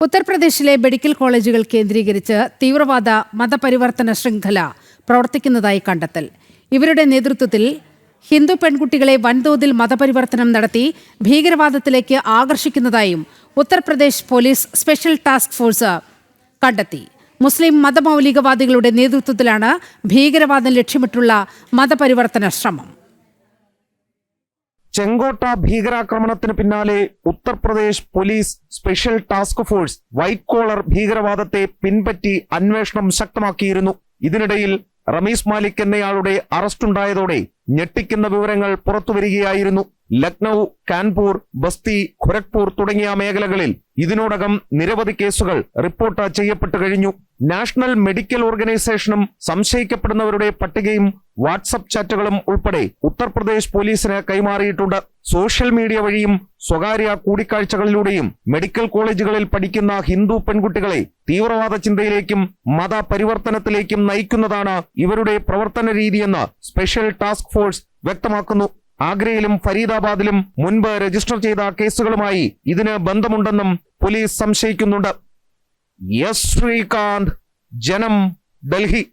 ഉത്തർപ്രദേശിലെ മെഡിക്കൽ കോളേജുകൾ കേന്ദ്രീകരിച്ച് തീവ്രവാദ മതപരിവർത്തന ശൃംഖല പ്രവർത്തിക്കുന്നതായി കണ്ടെത്തൽ. ഇവരുടെ നേതൃത്വത്തിൽ ഹിന്ദു പെൺകുട്ടികളെ വൻതോതിൽ മതപരിവർത്തനം നടത്തി ഭീകരവാദത്തിലേക്ക് ആകർഷിക്കുന്നതായും Uttar Pradesh police special task force കണ്ടെത്തി. മുസ്ലിം മതമൗലികവാദികളുടെ നേതൃത്വത്തിലാണ് ഭീകരവാദം ലക്ഷ്യമിട്ടുള്ള മതപരിവർത്തന ശ്രമം. ചെങ്കോട്ട ഭീകരാക്രമണത്തിന് പിന്നാലെ Uttar Pradesh police special task force white collar ഭീകരവാദത്തെ പിൻപറ്റി അന്വേഷണം ശക്തമാക്കിയിരുന്നു. ഇതിനിടയിൽ റമീസ് മാലിക് എന്നയാളുടെ അറസ്റ്റുണ്ടായതോടെ ഞെട്ടിക്കുന്ന വിവരങ്ങൾ പുറത്തുവരികയായിരുന്നു ലക്നൗ കാൻപൂർ ബസ്തി ഖുരഗ്പൂർ തുടങ്ങിയ മേഖലകളിൽ ഇതിനോടകം നിരവധി കേസുകൾ റിപ്പോർട്ട് ചെയ്യപ്പെട്ടു കഴിഞ്ഞു. നാഷണൽ മെഡിക്കൽ ഓർഗനൈസേഷനും സംശയിക്കപ്പെടുന്നവരുടെ പട്ടികയും വാട്സപ്പ് ചാറ്റുകളും ഉൾപ്പെടെ ഉത്തർപ്രദേശ് പോലീസിന് കൈമാറിയിട്ടുണ്ട്. സോഷ്യൽ മീഡിയ വഴിയും സ്വകാര്യ കൂടിക്കാഴ്ചകളിലൂടെയും മെഡിക്കൽ കോളേജുകളിൽ പഠിക്കുന്ന ഹിന്ദു പെൺകുട്ടികളെ തീവ്രവാദ ചിന്തയിലേക്കും മതപരിവർത്തനത്തിലേക്കും നയിക്കുന്നതാണ് ഇവരുടെ പ്രവർത്തന രീതിയെന്ന് സ്പെഷ്യൽ ടാസ്ക് ഫോഴ്സ് വ്യക്തമാക്കുന്നു. ആഗ്രയിലും ഫരീദാബാദിലും മുൻപ് രജിസ്റ്റർ ചെയ്ത കേസുകളുമായി ഇതിന് ബന്ധമുണ്ടെന്നും പോലീസ് സംശയിക്കുന്നുണ്ട്. എസ് ശ്രീകാന്ത് ജനം ഡൽഹി.